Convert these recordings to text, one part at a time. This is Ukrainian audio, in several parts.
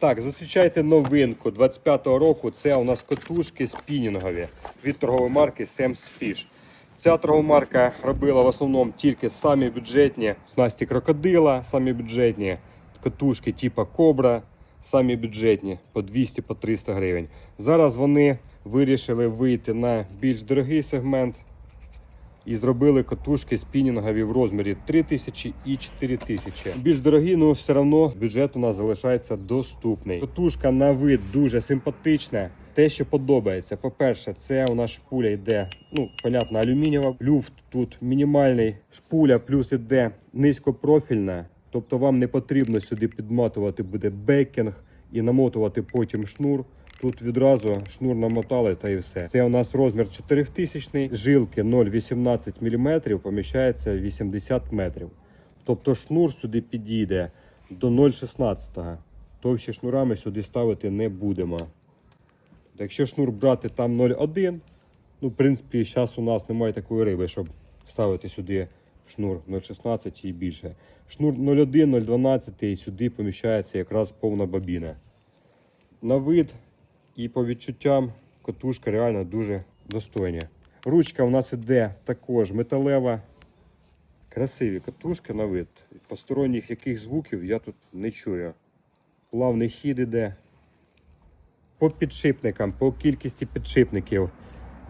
Так, зустрічайте новинку 25-го року. Це у нас котушки спінінгові від торгової марки Sam's Fish. Ця торгова марка робила в основному тільки самі бюджетні снасті крокодила, самі бюджетні котушки типу Кобра, самі бюджетні по 200 по 300 гривень. Зараз вони вирішили вийти на більш дорогий сегмент і зробили катушки спінінгові в розмірі 3000 і 4000. Більш дорогі, але все одно бюджет у нас залишається доступний. Катушка на вид дуже симпатична. Те, що подобається, по-перше, це у нас шпуля йде, ну, понятно, алюмінієва. Люфт тут мінімальний. Шпуля плюс іде низькопрофільна. Тобто вам не потрібно сюди підматувати буде бекінг і намотувати потім шнур. Тут відразу шнур намотали та і все. Це у нас розмір 4000, жилки 0,18 мм, поміщається 80 метрів. Тобто шнур сюди підійде до 0,16. Товщі шнурами сюди ставити не будемо. Якщо шнур брати там 0,1, ну, в принципі, зараз у нас немає такої риби, щоб ставити сюди шнур 0,16 і більше. Шнур 0,1, 0,12 і сюди поміщається якраз повна бобіна. На вид і по відчуттям котушка реально дуже достойна. Ручка у нас іде також металева. Красиві катушки на вид. Посторонніх яких звуків я тут не чую. Плавний хід іде. По підшипникам, по кількості підшипників.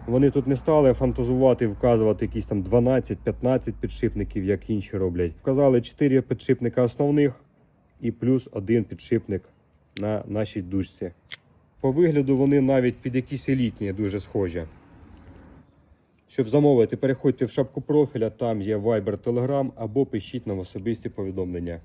Вони тут не стали фантазувати, вказувати якісь там 12-15 підшипників, як інші роблять. Вказали 4 підшипника основних і плюс один підшипник на нашій дужці. По вигляду вони навіть під якісь елітні дуже схожі. Щоб замовити, переходьте в шапку профіля, там є Viber Telegram або пишіть нам особисті повідомлення.